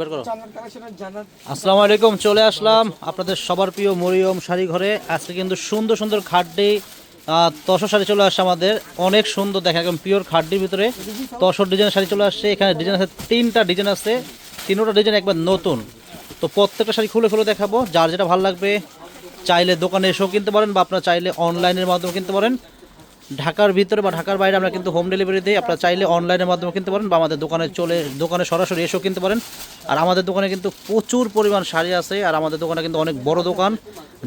বের করো। আসসালামু আলাইকুম চলে আসলাম আপনাদের সবার প্রিয় মরিয়ম শাড়ি ঘরে আজকে কিন্তু সুন্দর সুন্দর খাড্ডি তসর শাড়ি চলে আসছে আমাদের। অনেক সুন্দর দেখেন একদম পিওর খাড্ডির ভিতরে। তসর ডিজাইনের শাড়ি চলে আসছে এখানে ডিজাইন আছে তিনটা ডিজাইন আছে। তিনোটা ডিজাইন একবার নতুন। তো প্রত্যেকটা শাড়ি খুলে খুলে দেখাবো যার যেটা ভালো লাগবে চাইলে দোকানে এসেও কিনতে পারেন বা আপনারা চাইলে অনলাইনের মাধ্যমে কিনতে পারেন। ঢাকার ভিতরে বা ঢাকার বাইরে আমরা কিন্তু হোম ডেলিভারি দিই। আপনারা চাইলে অনলাইনের মাধ্যমে কিনতে পারেন বা আমাদের দোকানে চলে, দোকানে সরাসরি এসেও কিনতে পারেন। আর আমাদের দোকানে কিন্তু প্রচুর পরিমাণ শাড়ি আছে, আর আমাদের দোকানে কিন্তু অনেক বড় দোকান।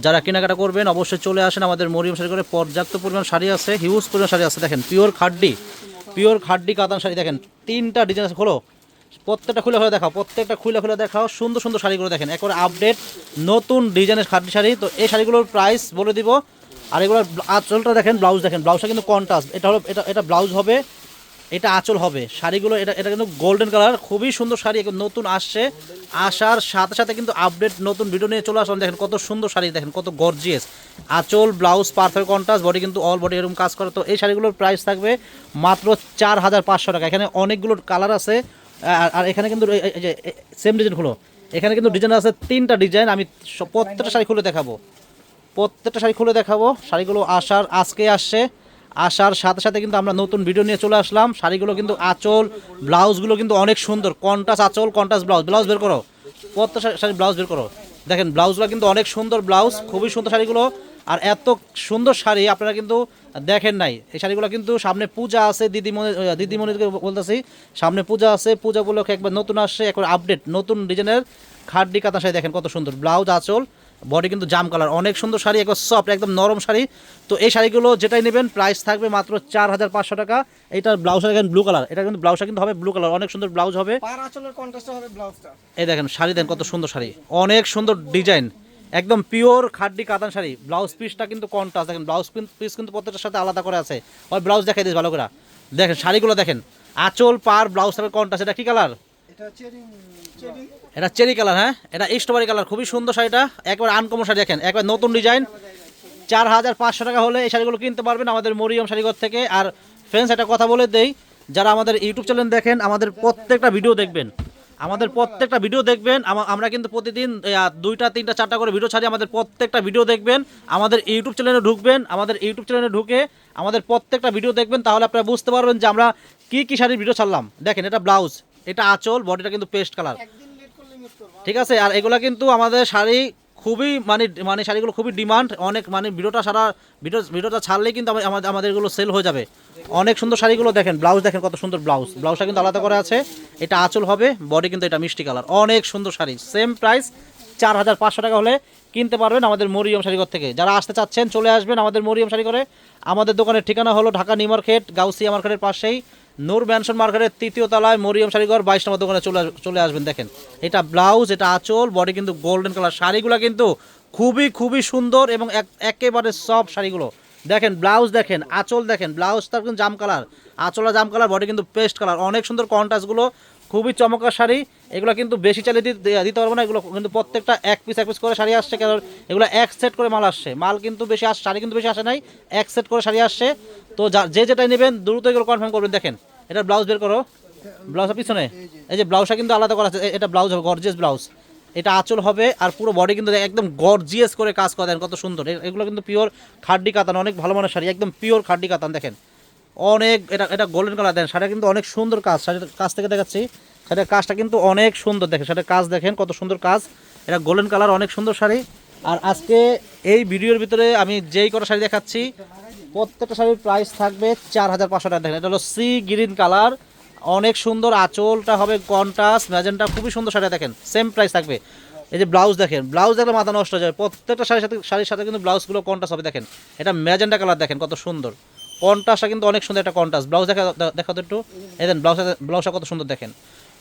যারা কেনাকাটা করবেন, অবশ্যই চলে আসেন আমাদের মরিয়ম শাড়ি করে পর্যাপ্ত পরিমাণ শাড়ি আছে হিউজ পরিমাণ শাড়ি আছে। দেখেন পিওর খাড্ডি পিওর খাড্ডি কাতান শাড়ি। দেখেন, তিনটা ডিজাইন আছে। খোলো, প্রত্যেকটা খুলে খুলে দেখাও, প্রত্যেকটা খুলে খুলে দেখাও, সুন্দর সুন্দর শাড়িগুলো দেখেন। একবারে আপডেট নতুন ডিজাইনের খাড্ডি শাড়ি। তো এই শাড়িগুলোর প্রাইস বলে দিব আর এগুলোর আঁচলটা দেখেন ব্লাউজ দেখেন ব্লাউজটা কিন্তু কন্ট্রাস্ট এটা হলো এটা এটা ব্লাউজ হবে, এটা আঁচল হবে। শাড়িগুলো, এটা এটা কিন্তু গোল্ডেন কালার খুবই সুন্দর শাড়ি নতুন আসছে। আসার সাথে সাথে কিন্তু আপডেট নতুন ভিডিও নিয়ে চলে আসলাম। দেখেন কত সুন্দর শাড়ি, দেখেন কত গর্জিয়াস আঁচল ব্লাউজ পারফেক্ট কন্ট্রাস্ট বডি কিন্তু অল বডি এরকম কাজ করে। তো এই শাড়িগুলোর প্রাইস থাকবে মাত্র চার হাজার পাঁচশো টাকা। এখানে অনেকগুলো কালার আছে আর এখানে কিন্তু সেম ডিজাইন হলো এখানে কিন্তু ডিজাইন আছে, তিনটা ডিজাইন আমি প্রত্যেকটা শাড়ি খুলে দেখাবো। প্রত্যেকটা শাড়ি খুলে দেখাবো। শাড়িগুলো আসার, আজকে আসছে। আসার সাথে সাথে কিন্তু আমরা নতুন ভিডিও নিয়ে চলে আসলাম। শাড়িগুলো কিন্তু আঁচল, ব্লাউজগুলো কিন্তু অনেক সুন্দর। কন্টাস আঁচল কন্টাস ব্লাউজ। ব্লাউজ বের করো। প্রত্যেক শাড়ি- ব্লাউজ বের করো। দেখেন, ব্লাউজগুলো কিন্তু অনেক সুন্দর ব্লাউজ, খুবই সুন্দর শাড়িগুলো। আর এত সুন্দর শাড়ি আপনারা কিন্তু দেখেন নাই। এই শাড়িগুলো কিন্তু সামনে পূজা আছে, দিদিমণি দিদিমণিকে বলতেছি। সামনে পূজা আছে, পূজা উপলক্ষে একবার নতুন আসছে, একবার আপডেট নতুন ডিজাইনের খাড্ডি কাতা শাড়ি দেখেন কত সুন্দর। ব্লাউজ, আঁচল। বডি কিন্তু জাম কালার অনেক সুন্দর শাড়ি একবার সফট একদম নরম শাড়ি। তো এই শাড়িগুলো যেটাই নেবেন প্রাইস থাকবে মাত্র চার হাজার পাঁচশো টাকা। এইটার ব্লাউজটা দেখেন ব্লু কালার এটা কিন্তু ব্লাউজটা কিন্তু হবে ব্লু কালার অনেক সুন্দর ব্লাউজ হবে। এই দেখেন শাড়ি দেন কত সুন্দর শাড়ি। অনেক সুন্দর ডিজাইন একদম পিওর খাড্ডি কাতান শাড়ি। ব্লাউজ পিসটা কিন্তু কন্ট্রাস্ট দেখেন ব্লাউজ পিস কিন্তু প্রত্যেকটার সাথে আলাদা করে আছে। ওই ব্লাউজ দেখাই দিস ভালো করে। দেখেন শাড়িগুলো দেখেন। আঁচল পার ব্লাউজ থাকবে কন্ট্রাস্ট এটা কি কালার এটা চেরি কালার হ্যাঁ? এটা স্ট্রবেরি কালার, খুবই সুন্দর শাড়িটা। একবার আনকমন শাড়ি দেখেন, একবার নতুন ডিজাইন চার হাজার পাঁচশো টাকা হলে এই শাড়িগুলো কিনতে পারবেন আমাদের মরিয়ম শাড়িঘর থেকে। আর ফ্রেন্ডস একটা কথা বলে দেই, যারা আমাদের ইউটিউব চ্যানেল দেখেন, আমাদের প্রত্যেকটা ভিডিও দেখবেন। আমাদের প্রত্যেকটা ভিডিও দেখবেন আমরা কিন্তু প্রতিদিন দুইটা, তিনটা, চারটা করে ভিডিও ছাড়ি, আমাদের প্রত্যেকটা ভিডিও দেখবেন। আমাদের ইউটিউব চ্যানেলে ঢুকবেন, আমাদের ইউটিউব চ্যানেলে ঢুকে আমাদের প্রত্যেকটা ভিডিও দেখবেন, তাহলে আপনারা বুঝতে পারবেন যে আমরা কী কী শাড়ির ভিডিও ছাড়লাম। দেখেন, এটা ব্লাউজ এটা আঁচল বডিটা কিন্তু পেস্ট কালার ঠিক আছে আর এগুলা কিন্তু আমাদের শাড়ি খুবই মানে মানে শাড়িগুলো খুবই ডিমান্ড অনেক মানে ভিডিওটা সারা ভিডিও ভিডিওটা ছাড়লেই কিন্তু আমাদের আমাদের এগুলো সেল হয়ে যাবে। অনেক সুন্দর শাড়িগুলো দেখেন ব্লাউজ দেখেন কত সুন্দর ব্লাউজ ব্লাউজটা কিন্তু আলাদা করে আছে। এটা আঁচল হবে বডি কিন্তু এটা মিষ্টি কালার অনেক সুন্দর শাড়ি সেম প্রাইস চার হাজার পাঁচশো টাকা হলে কিনতে পারবেন আমাদের মরিয়ম শাড়িঘর থেকে। যারা আসতে চাচ্ছেন, চলে আসবেন আমাদের মরিয়ম শাড়ি করে আমাদের দোকানের ঠিকানা হলো ঢাকা নিউ মার্কেট, গাউসিয়া মার্কেটের পাশেই। নূর ম্যানশন মার্কেটের তৃতীয় তলায় মরিয়ম শাড়িঘর বাইশ নম্বর দোকানে চলে চলে আসবেন, দেখেন। এটা ব্লাউজ, এটা আঁচল বডি কিন্তু গোল্ডেন কালার শাড়িগুলো কিন্তু খুবই খুবই সুন্দর এবং এক- একেবারে সব শাড়িগুলো। দেখেন, ব্লাউজ দেখেন, আঁচল দেখেন, ব্লাউজটা কিন্তু জাম কালার আঁচলা জাম কালার বডি কিন্তু পেস্ট কালার অনেক সুন্দর কন্ট্রাস্টগুলো খুবই চমৎকার শাড়ি। এগুলো কিন্তু বেশি চালিয়ে দিতে পারব না। এগুলো কিন্তু প্রত্যেকটা এক পিস এক পিস করে শাড়ি আসছে। কারণ এগুলো এক সেট করে মাল আসছে। মাল কিন্তু বেশি আস শাড়ি কিন্তু বেশি আসে নাই। এক সেট করে শাড়ি আসছে। তো যা- যে যেটাই নেবেন, দ্রুত এগুলো কনফার্ম করবেন। দেখেন, এটা ব্লাউজ বের করো। ব্লাউজের পিছনে। এই যে ব্লাউজটা কিন্তু আলাদা করা আছে। এটা ব্লাউজ হবে গর্জিয়াস ব্লাউজ এটা আঁচল হবে আর পুরো বডি কিন্তু একদম গর্জিয়াস করে কাজ করে। দেন কত সুন্দর। এগুলো কিন্তু পিওর খাড্ডি কাতান, অনেক ভালো মানের শাড়ি। একদম পিওর খাড্ডি কাতান, দেখেন। অনেক, এটা এটা গোল্ডেন কালার দেন শাড়িটা কিন্তু অনেক সুন্দর কাজ শাড়ির কাজ থেকে দেখাচ্ছি। শাড়ির কাজটা কিন্তু অনেক সুন্দর দেখেন শাড়ির কাজ দেখেন কত সুন্দর কাজ। এটা গোল্ডেন কালার অনেক সুন্দর শাড়ি। আর আজকে এই ভিডিওর ভিতরে আমি যেই কটা শাড়ি দেখাচ্ছি, প্রত্যেকটা শাড়ির প্রাইস থাকবে চার হাজার পাঁচশো টাকা। দেখেন, এটা হলো সি গ্রিন কালার অনেক সুন্দর আঁচলটা হবে কন্টাস ম্যাজেন্টা খুবই সুন্দর শাড়ি দেখেন সেম প্রাইস থাকবে। এই যে ব্লাউজ দেখেন ব্লাউজ দেখলে মাথা নষ্ট হয়ে যাবে প্রত্যেকটা শাড়ির সাথে শাড়ির সাথে কিন্তু ব্লাউজগুলো কন্টাস হবে, দেখেন। এটা ম্যাজেন্টা কালার দেখেন কত সুন্দর। কন্টাসটা কিন্তু অনেক সুন্দর একটা কন্টাস ব্লাউজ দেখা দেখা তো একটু? এই দেন ব্লাউজ ব্লাউজটা কত সুন্দর দেখেন।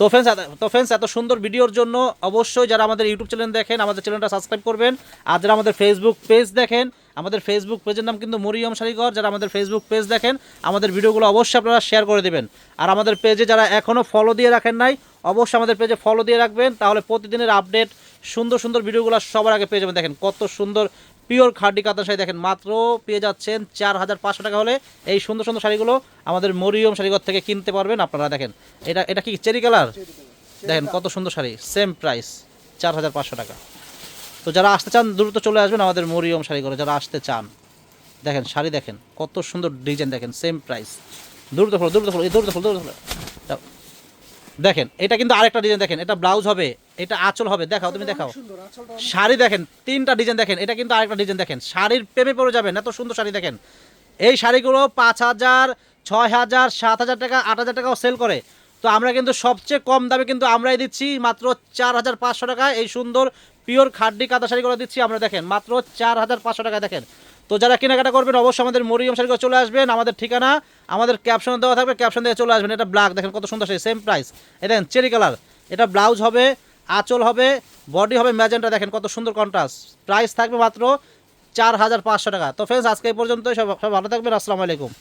তো ফ্রেন্ডস তো ফ্রেন্ডস এত সুন্দর ভিডিওর জন্য অবশ্যই যারা আমাদের ইউটিউব চ্যানেল দেখেন, আমাদের চ্যানেলটা সাবস্ক্রাইব করবেন। আর যারা আমাদের ফেসবুক পেজ দেখেন আমাদের ফেসবুক পেজের নাম কিন্তু মরিয়ম শাড়িঘর যারা আমাদের ফেসবুক পেজ দেখেন আমাদের ভিডিওগুলো অবশ্যই আপনারা শেয়ার করে দেবেন। আর আমাদের পেজে যারা এখনও ফলো দিয়ে রাখেন নাই অবশ্যই আমাদের পেজে ফলো দিয়ে রাখবেন। তাহলে প্রতিদিনের আপডেট সুন্দর সুন্দর ভিডিওগুলো সবার আগে পেয়ে যাবেন। দেখেন কত সুন্দর পিওর খাড্ডি কাতান শাড়ি দেখেন। মাত্র পেয়ে যাচ্ছেন চার হাজার পাঁচশো টাকা হলে এই সুন্দর সুন্দর শাড়িগুলো আমাদের মরিয়ম শাড়িঘর থেকে কিনতে পারবেন আপনারা। দেখেন এটা এটা কি চেরি কালার দেখেন কত সুন্দর শাড়ি সেম প্রাইস চার হাজার পাঁচশো টাকা। তো যারা আসতে চান, দ্রুত চলে আসবেন আমাদের মরিয়ম শাড়ি করে যারা আসতে চান। দেখেন, শাড়ি দেখেন, কত সুন্দর ডিজাইন দেখেন সেম প্রাইস দ্রুত খোলো দ্রুত খোলো, এই দ্রুত খোলো, দ্রুত দাও। দেখেন, এটা কিন্তু আরেকটা ডিজাইন দেখেন, এটা ব্লাউজ হবে, এটা আঁচল হবে, দেখাও, তুমি দেখাও। শাড়ি দেখেন, তিনটা ডিজাইন দেখেন, এটা কিন্তু আরেকটা ডিজাইন দেখেন। শাড়ির প্রেমে পড়ে যাবেন, এত সুন্দর শাড়ি দেখেন। এই শাড়িগুলো পাঁচ হাজার, ছয় হাজার, সাত হাজার টাকা, আট হাজার টাকাও সেল করে। তো আমরা কিন্তু সবচেয়ে কম দামে কিন্তু আমরাই দিচ্ছি মাত্র চার হাজার পাঁচশো টাকায় এই সুন্দর পিওর খাড্ডি কাঁথা শাড়িগুলো দিচ্ছি, আমরা দেখেন, মাত্র চার হাজার পাঁচশো টাকায় দেখেন। তো যারা কেনাকাটা করবেন, অবশ্যই আমাদের মরিয়ম শাড়িগুলো চলে আসবেন, আমাদের ঠিকানা, আমাদের ক্যাপশন দেওয়া থাকবে ক্যাপশন দিয়ে চলে আসবেন, এটা ব্ল্যাক দেখেন কত সুন্দর শাড়ি সেম প্রাইস এটা চেরি কালার এটা ব্লাউজ হবে, আঁচল হবে বডি হবে ম্যাজেন্টা দেখেন কত সুন্দর কন্ট্রাস্ট প্রাইস থাকবে মাত্র চার হাজার পাঁচশো টাকা। তো ফ্রেন্ডস আজকে এই পর্যন্তই, সব সব ভালো থাকবেন, আসসালামু আলাইকুম।